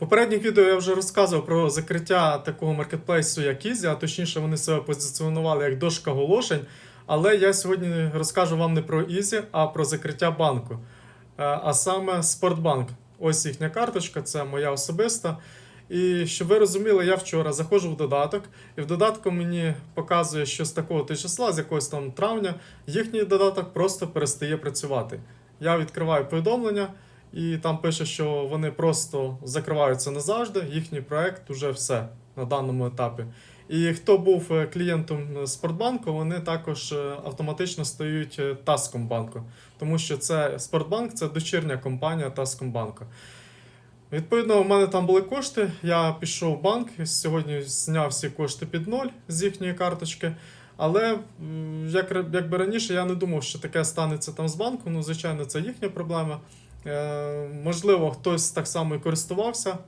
попередніх відео я вже розказував про закриття такого маркетплейсу, як Ізі, а точніше вони себе позиціонували як дошка оголошень. Але я сьогодні розкажу вам не про Ізі, а про закриття банку. Е, А саме Спортбанк. Ось їхня карточка, це моя особиста. І щоб ви розуміли, я вчора заходжу в додаток, і в додатку мені показує, що з такого то числа, з якогось там травня, їхній додаток просто перестає працювати. Я відкриваю повідомлення, і там пише, що вони просто закриваються назавжди, їхній проект уже все на даному етапі. І хто був е, клієнтом Спортбанку, вони також е, автоматично стають е, Таском банку, тому що це Спортбанк це дочірня компанія Таскомбанку. Відповідно, у мене там були кошти. Я пішов в банк. Сьогодні зняв всі кошти під ноль з їхньої карточки. Але як, якби раніше я не думав, що таке станеться там з банку. Ну, звичайно, це їхня проблема. Е, можливо, хтось так само і користувався